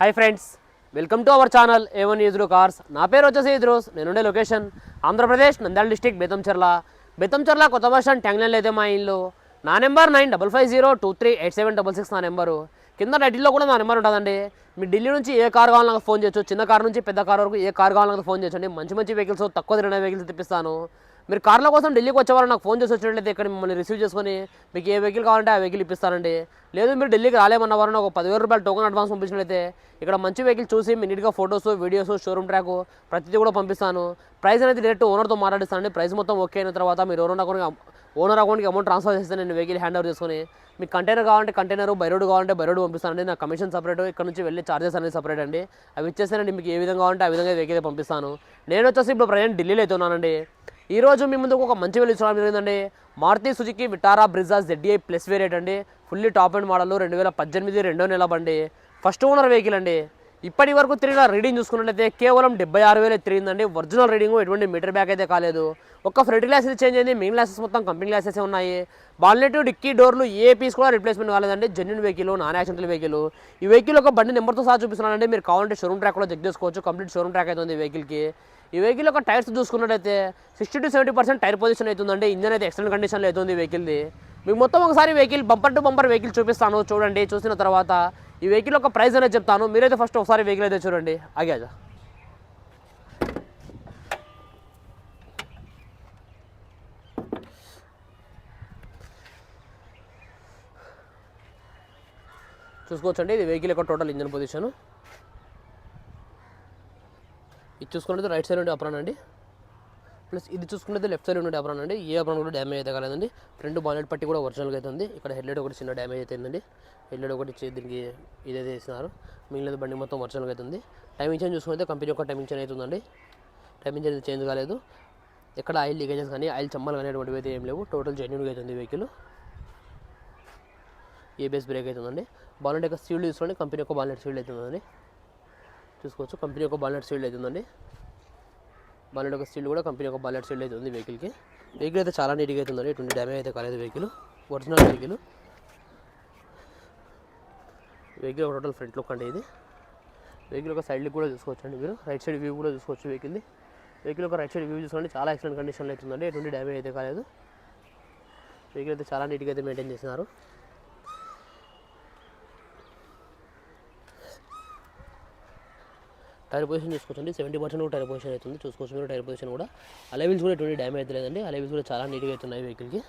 Hi friends welcome to our channel A one ఈజ్రో cars నా పేరు వచ్చేసి ఈజ్రోస్ నేనుండే లొకేషన్ ఆంధ్రప్రదేశ్ నంద్యాల డిస్టిక్ బెతంచెర్ల. బెతంచెర్ల కొత్త బస్ ట్యాంగ్లైన్ అయితే మా ఇల్లు నా number nine double five zero two three eight seven double six నా నెంబరు కింద టైటిల్లో కూడా నా నెంబర్ ఉంటుందండి. మీరు ఢిల్లీ నుంచి ఏ కార్ కావాలన్నా నాకు ఫోన్ చేయొచ్చు. చిన్న కార్ నుంచి పెద్ద కార్ వరకు ఏ కార్ కావాలన్నా నాకు ఫోన్ చేయొచ్చండి మంచి మంచి వెహికల్స్ తక్కువ తిరిగిన వెహికల్స్ తెప్పిస్తాను. మీరు కార్ల కోసం ఢిల్లీకి వచ్చేవారు నాకు ఫోన్ చేసి వచ్చినట్లయితే ఇక్కడ మిమ్మల్ని రిసీవ్ చేసుకొని మీకు ఏ వెహికల్ కావాలంటే ఆ వెహికల్ ఇప్పిస్తానండి లేదు మీరు ఢిల్లీకి రాలేమన్న వారు నాకు పదివేల రూపాయలు టోకన్ అడ్వాన్స్ పంపించినట్లయితే ఇక్కడ మంచి వెహికల్ చూసి మీ నీట్గా ఫొటోస్ వీడియోస్ షోరూమ్ ట్రాక్ ప్రతిదీ కూడా పంపిస్తాను. ప్రైస్ అనేది డైరెక్ట్ ఓనర్తో మాట్లాడిస్తానండి. ప్రైస్ మొత్తం ఓకే అయిన తర్వాత మీరు ఓనర్ అకౌంట్కి ఓనర్ అకౌంట్కి అమౌంట్ ట్రాన్స్ఫర్ చేస్తే నేను వెహికల్ హ్యాండ్ ఓవర్ చేసుకొని మీకు కంటైనర్ కావాలంటే కంటైనర్ బైరోడ్ కావాలంటే బైరోడ్ పంపిస్తానండి. నా కమిషన్ సపరేట్ ఇక్కడ నుంచి వెళ్ళి చార్జెస్ అనేది సపరేట్ అండి. అవి ఇచ్చేసానండి మీకు ఏ విధంగా కావాలంటే ఆ విధంగా వెహికల్ పంపిస్తాను. నేను వచ్చేసి ఇప్పుడు ప్రజెంట్ ఢిల్లీలో అయితే ఉన్నానండి. ఈ రోజు మీ ముందుకు ఒక మంచి వెళ్ళి చూడడం జరిగిందండి Maruti Suzuki Vitara Brezza ZDI plus variant అండి. ఫుల్లీ టాప్ అండ్ మోడల్ రెండు వేల పద్దెనిమిది రెండో నెల బండి. ఫస్ట్ ఓనర్ వెహికల్ అండి. ఇప్పటి వరకు తిరిగిన రీడింగ్ చూసుకున్నట్లయితే కేవలం డెబ్బై ఆరు వేలు తిరిగిందండి. ఒరిజినల్ రీడింగ్ ఎటువంటి మీటర్ బ్యాక్ అయితే కాలేదు. ఒక ఫ్రంట్ గ్లాస్ చేంజ్ అయింది. మెయిన్ గ్లాసెస్ మొత్తం కంపెనీ గ్లాసెస్ ఉన్నాయి. బాల్నెట్ డిక్కీ డోర్లు ఏ పీస్ కూడా రిప్లేస్మెంట్ కాలేదండి. Genuine vehicle non accidental vehicle ఈ వెహికల్ ఒక బండి నెంబర్తో సహా చూపిస్తున్నానండి. మీరు కావాలంటే షోరూమ్ ట్రాక్ కూడా చెక్ చేసుకోవచ్చు. కంప్లీట్ షోరూమ్ ట్రాక్ అయితే ఉంది వెహికల్కి ఈ వెహికల్ యొక్క టైర్స్ చూసుకున్నట్టయితే sixty to seventy percent tyre position అవుతుందండి. ఇంజన్ అయితే ఎక్సలెంట్ కండిషన్లో అవుతుంది ఈ వెహికల్ది. మీకు మొత్తం ఒకసారి vehicle bumper to bumper vehicle చూపిస్తాను. చూడండి చూసిన తర్వాత ఈ వెహికల్ యొక్క ప్రైస్ అనేది చెప్తాను. మీరైతే ఫస్ట్ ఒకసారి వెహికల్ అయితే చూడండి. ఆగాజా చూసుకోవచ్చండి. ఇది వెహికల్ యొక్క టోటల్ ఇంజన్ పొజిషన్. ఇది చూసుకున్నది రైట్ సైడ్ నుండి అప్రాన్ అండి. ప్లస్ ఇది చూసుకున్నది లెఫ్ట్ సైడ్ నుండి అప్రాన్ అండి. ఏ అప్రాన్ కూడా డ్యామేజ్ అయితే కాలేదండి. ఫ్రంట్ బానెట్ పట్టి కూడా ఒరిజినల్గా అయితే ఉంది ఇక్కడ హెడ్లైట్ ఒకటి చిన్న డ్యామేజ్ అయితే ఉందండి హెడ్లైట్ ఒకటి దీనికి ఇదైతే వేసినారు మిగిలిన బండి మొత్తం ఒరిజినల్గా అయితే ఉంది టైమింగ్ చేంజ్ చూసుకుంటే కంపెనీ యొక్క టైమింగ్ చేంజ్ అవుతుందండి. టైమింగ్ చేంజ్ చేంజ్ కాలేదు. ఎక్కడ ఆయిల్ లీకేజెస్ కానీ ఆయిల్ చమ్మలు కానీ అటువంటివి అయితే ఏం లేవు. టోటల్ జెన్యున్గా అవుతుంది వెహికల్ ఏబిఎస్ బ్రేక్ అవుతుందండి బాలెట్ యొక్క సీల్డ్ చూసుకోండి కంపెనీ యొక్క బాలెట్ సీల్డ్ అవుతుందండి చూసుకోవచ్చు కంపెనీ యొక్క బాలెట్ సీల్డ్ ఉందండి బాలెట్ యొక్క సీల్డ్ కూడా కంపెనీ యొక్క బాలెట్ సీల్డ్ ఉంది వెహికల్కి. వెహికల్ అయితే చాలా నీట్గా అవుతుందండి ఎటువంటి డ్యామేజ్ అయితే కాలేదు vehicle. Original vehicle vehicle total front look అండి ఇది. వెహికల్ ఒక సైడ్ లుక్ కూడా చూసుకోవచ్చండి మీరు. రైట్ సైడ్ వ్యూ కూడా చూసుకోవచ్చు వెహికల్ది. వెహికల్ ఒక రైట్ సైడ్ వ్యూ చూసుకోండి. చాలా ఎక్సలెంట్ కండిషన్లో అవుతుందండి ఎటువంటి డ్యామేజ్ అయితే కాలేదు. వెహికల్ అయితే చాలా నీట్గా అయితే మెయింటైన్ చేస్తున్నారు టైర్ పొజిషన్ చూసుకోవచ్చండి సెవెంటీ పర్సెంట్ కూడా టైర్ పొజిషన్ అవుతుంది. చూసుకోవచ్చు మీరు టైర్ పొజిషన్ కూడా. అలెవిల్స్ కూడా ఎటువంటి డ్యామేజ్ అయితే అలెవిల్స్ కూడా చాలా నీట్గా అవుతున్నాయి వెహికల్కి.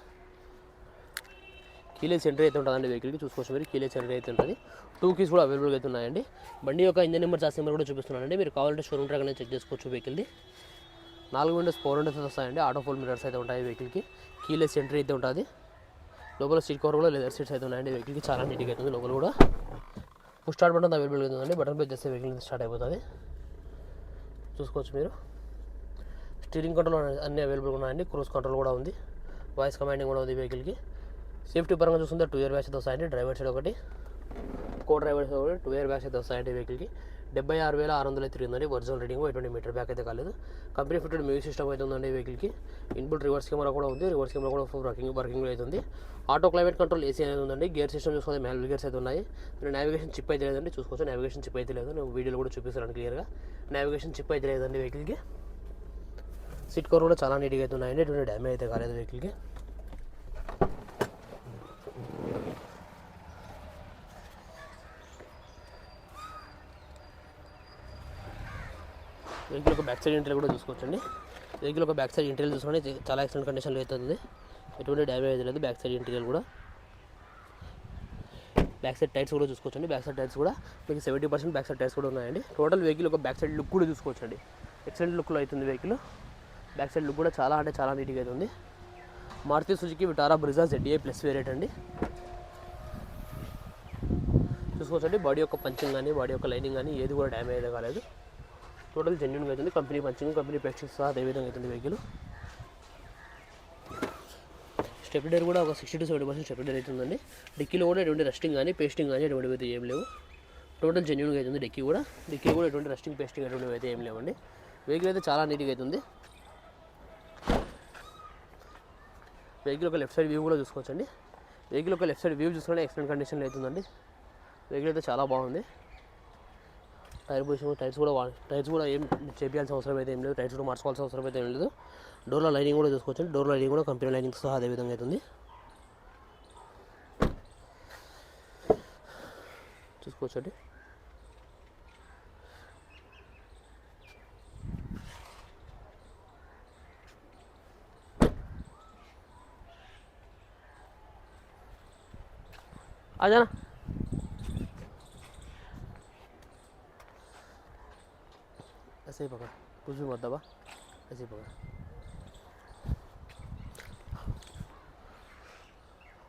కీలే సెంటర్ అయితే ఉంటుందండి వెహికల్కి. చూసుకోవచ్చు మీరు కీలెస్ సెంటర్ అయితే ఉంటుంది. టూ కీస్ కూడా అవైలబుల్గా అయితే ఉన్నాయండి. బండి యొక్క ఇంజన్ నెంబర్ చాస్ నెంబర్ కూడా చూపిస్తున్నానండి. మీరు కావాలంటే షోరూమ్ ట్రాక్ అనేది చెక్ చేసుకోవచ్చు వెహికల్ది నాలుగు విండోస్ ఫోర్ విండోస్ వస్తాయండి. ఆటో ఫోల్ మిరర్స్ అయితే ఉంటాయి వెహికల్కి. కీలే సెంటర్ అయితే ఉంటుంది. లోపల సీట్ కవర్ కూడా లెదర్ సీట్స్ అయితే ఉన్నాయండి వెహికల్కి. చాలా నీట్గా అవుతుంది లోపల కూడా. పుష్ స్టార్ట్ బటన్ అవైలబుల్గా ఉందండి. బటన్ ప్రెస్ చేస్తే వెహికల్ స్టార్ట్ అయిపోతుంది. చూసుకోవచ్చు మీరు. స్టీరింగ్ కంట్రోల్ అన్నీ అవైలబుల్గా ఉన్నాయండి. క్రూజ్ కంట్రోల్ కూడా ఉంది. వాయిస్ కమాండింగ్ కూడా ఉంది వెహికల్కి సేఫ్టీ పరంగా చూస్తుంటే టూ ఇయర్ బ్యాగ్స్ అయితే వస్తాయండి. డ్రైవర్ సైడ్ ఒకటి. కో డ్రైవర్ సైడ్ ఒకటి టూ ఇయర్ బ్యాగ్స్ అయితే వస్తాయండి వెహికల్కి డెబ్బై ఆరు వేల ఆరు వందలు తిరిగిందండి. ఒరిజినల్ రీడింగ్ ఎటువంటి మీటర్ బ్యాక్ అయితే కాలేదు. కంపెనీ ఫిట్టెడ్ మ్యూజిక్ సిస్టమ్ అయితే ఉందండి వెహికల్కి. ఇన్బుల్ రివర్స్ కెమెరా కూడా ఉంది. రివర్స్ కెమెరా కూడా ఫుల్ వర్కింగ్ వర్కింగ్ అవుతుంది ఆటో క్లైమేట్ కంట్రోల్ ఏసీ అనేది ఉందండి. గేర్ సిస్టమ్ చూసుకుంటే మ్యాన్యువల్ గేర్స్ అయితే ఉన్నాయి. నావిగేషన్ చిప్ అయితే లేదండి. చూసుకోవచ్చు. నావిగేషన్ చిప్ అయితే లేదు. నేను వీడియోలో కూడా చూపిస్తాను క్లియర్గా. నావిగేషన్ చిప్ అయితే లేదండి వెహికల్కి. సిట్ కవర్ కూడా చాలా నీట్గా అయితే ఉన్నాయండి. ఎటువంటి డ్యామేజ్ అయితే కాలేదు వెహికల్కి. వెహికల్ ఒక బ్యాక్ సైడ్ ఇంటర్వ్యూ కూడా చూసుకోవచ్చండి. వెహికల్ ఒక బ్యాక్ సైడ్ ఇంటర్వ్యూ చూసుకుని చాలా ఎక్సలెంట్ కండిషన్లో అవుతుంది. ఎటువంటి డ్యామేజ్ లేదు. బ్యాక్ సైడ్ ఇంటీరియర్ కూడా. బ్యాక్ సైడ్ టైర్స్ కూడా చూసుకోవచ్చండి. బ్యాక్ సైడ్ టైర్స్ కూడా మీకు seventy percent back side tyres కూడా ఉన్నాయండి. టోటల్ వెహికల్ ఒక బ్యాక్ సైడ్ లుక్ కూడా చూసుకోవచ్చండి. ఎక్సలెంట్ లుక్లో అవుతుంది వెహికల్. బ్యాక్ సైడ్ లుక్ కూడా చాలా అంటే చాలా నీట్గా అవుతుంది Maruti Suzuki Vitara Brezza ZA plus variant అండి. చూసుకోవచ్చండి. బాడీ యొక్క పంచింగ్ కానీ బాడీ యొక్క లైనింగ్ కానీ ఏది కూడా డ్యామేజ్ కాలేదు. టోటల్ జెన్యున్గా అవుతుంది కంపెనీ పంచింగ్ కంపెనీ పెక్స్ సహా అదే విధంగా అవుతుంది వెహికల్. స్టెప్లర్ కూడా ఒక sixty to seventy percent stepney అవుతుందండి డిక్కీలో కూడా ఎటువంటి రస్టింగ్ కానీ పేస్టింగ్ కానీ ఎటువంటివి అయితే ఏం లేవు. టోటల్ జెన్యున్గా అవుతుంది డిక్కీ కూడా. డిక్కీ కూడా ఎటువంటి రస్టింగ్ పేస్టింగ్ అటువంటివి అయితే ఏం లేవండి. వెహికల్ అయితే చాలా నీట్గా అవుతుంది వెహికల్ ఒక లెఫ్ట్ సైడ్ వ్యూ కూడా చూసుకోవచ్చండి. వెహికల్ ఒక లెఫ్ట్ సైడ్ వ్యూ చూసుకుంటే ఎక్సలెంట్ కండిషన్లో అవుతుందండి వెహికల్ అయితే చాలా బాగుంది. టైర్ పొజిషన్ టైర్స్ కూడా టైర్స్ కూడా ఏం చేయాల్సిన అవసరం అయితే ఏం లేదు. టైర్స్ కూడా మార్చుకోవాల్సిన అవసరం అయితే ఏం లేదు. డోర్లో లైనింగ్ కూడా చూసుకోవచ్చు. డోర్ లైనింగ్ కూడా కంపెనీ లైనింగ్ సహా అదే విధంగా అవుతుంది చూసుకోవచ్చండి. అదేనా? ऐसे ही पकड़ कुछ भी मत दबा ऐसे ही पकड़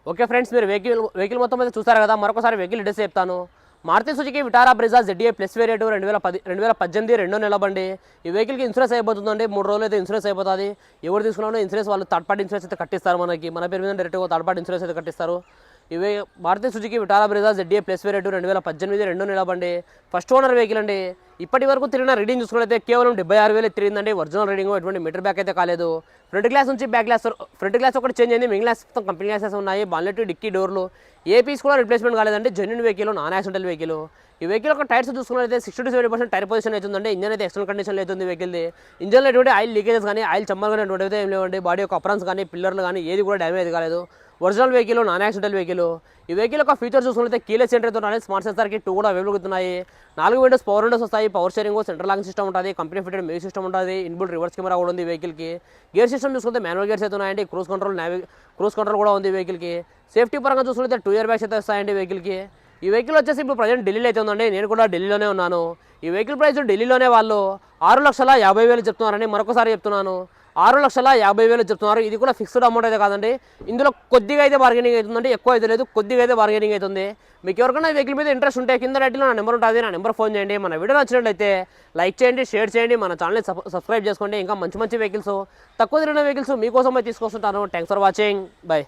ఓకే ఫ్రెండ్స్ మీరు వెహికల్ వెహికల్ మొత్తం మీద చూస్తారు కదా మరొకసారి వెహికల్ డీటెయిల్స్ చెప్తాను Maruti Suzuki Vitara Brezza ZDA plus variant రెండు వేల పది రెండు వేల పద్దెనిమిది రెండో నెల బండి ఈ వెహికల్కి ఇన్సూరెన్స్ అయిపోతుందండి మూడు రోజులు అయితే ఇన్సూరెన్స్ అయిపోతుంది ఎవరు తీసుకున్నా ఇన్సూరెన్స్ వాళ్ళు థర్డ్ పార్టీ ఇన్సూరెన్స్ అయితే కట్టిస్తారు మనకి మన పేరు మీద డైరెక్ట్గా థర్డ్ పార్టీ ఇన్సూరెన్స్ అయితే కట్టిస్తారు ఇవే Maruti Suzuki Vitara Brezza ZA plus variant రెండు వేల పద్దెనిమిది రెండో నెల బండి. ఫస్ట్ ఓనర్ వెహికల్ అండి. ఇప్పటి వరకు తిరిగిన రీడింగ్ చూసుకున్నట్లయితే కేవలం డెబ్బై ఆరు వేలు తిరిగిందండి. ఒరిజినల్ రీడింగ్ ఎటువంటి మీటర్ బ్యాక్ అయితే కాలేదు. ఫ్రంట్ గ్లాస్ నుంచి బ్యాక్ గ్లాస్ ఫ్రంట్ గ్లాస్ ఒకటి చేంజ్ అయింది. మిగిలిన గ్లాస్ మొత్తం కంపెనీ గ్లాసెస్ ఉన్నాయి. బాన్లెట్ డిక్కీ డోర్లు ఏ పీస్ కూడా రిప్లేస్మెంట్ కాలేదండి. Genuine vehicle non accidental vehicle ఈ వెహికల్ ఒక టైర్స్ చూసుకున్నట్లయితే sixty to seventy percent tyre position అవుతుందండి ఇంజన్ అయితే ఎక్స్టర్నల్ కండిషన్లో అవుతుంది వెహికల్ది ఇంజన్లో ఎటువంటి ఆయిల్ లీకేజెస్ కానీ ఆయిల్ చమ్మలు కానీ ఎటువంటి ఏం లేవండి. బాడీ యొక్క అప్రాన్స్ కానీ పిల్లర్లు కానీ ఏది కూడా డ్యామేజ్ కాలేదు. Original vehicle non accidental vehicle. ఈ వెహికల్ యొక్క ఫీచర్ చూసుకుంటే కీలెస్ సెంటర్ ఉన్నాయి. స్మార్ట్ సెన్సార్కి టూ కూడా అవైలబుల్ అవుతున్నాయి నాలుగు విండోస్ పవర్ విండోస్ వస్తాయి. Power steering central lock system ఉంటుంది. కంపెనీ ఫిటెడ్ మ్యూజిక్ సిస్టమ్ ఉంటుంది. ఇన్బుల్ రివర్స్ కెమెరా కూడా ఉంది వెహికల్కి గేర్ సిస్టమ్ చూసుకుంటే మాన్యువల్ గేర్స్ అయితే ఉన్నాయండి. క్రూస్ కంట్రోల్ నావి క్రూస్ కంట్రోల్ కూడా ఉంది వెహికల్కి సేఫ్టీ పరంగా చూసుకుంటే టూ ఇయర్ బ్యాగ్స్ అయితే వస్తాయండి వెహికల్కి ఈ వెహికల్ వచ్చేసి ఇప్పుడు ప్రజెంట్ ఢిల్లీలో అయితే ఉందండి. నేను కూడా ఢిల్లీలోనే ఉన్నాను. ఈ వెహికల్ ప్రైస్ ఢిల్లీలోనే వాళ్ళు ఆరు లక్షల యాభై వేలు చెప్తున్నారని మరొకసారి చెప్తున్నాను. ఆరు లక్షల యాభై వేలు చెప్తున్నారు. ఇది కూడా ఫిక్స్డ్ అమౌంట్ అయితే కాదండి. ఇందులో కొద్దిగా అయితే బార్గెనింగ్ అవుతుందండి. ఎక్కువ అయితే లేదు. కొద్దిగా అయితే బార్గెనింగ్ అవుతుంది. మీకు ఎవరికైనా వెహికల్ మీద ఇంట్రెస్ట్ ఉంటే కింద రైట్లో నా నెంబర్ ఉంటుంది. నా నెంబర్ ఫోన్ చేయండి. మన వీడియో నచ్చినట్లయితే లైక్ చేయండి షేర్ చేయండి. మన ఛానల్ని సబ్స్క్రైబ్ చేసుకోండి. ఇంకా మంచి మంచి వెహికల్స్ తక్కువ తిరిగిన వెహికల్స్ మీకోసమే తీసుకొస్తుంటాను. Thanks for watching bye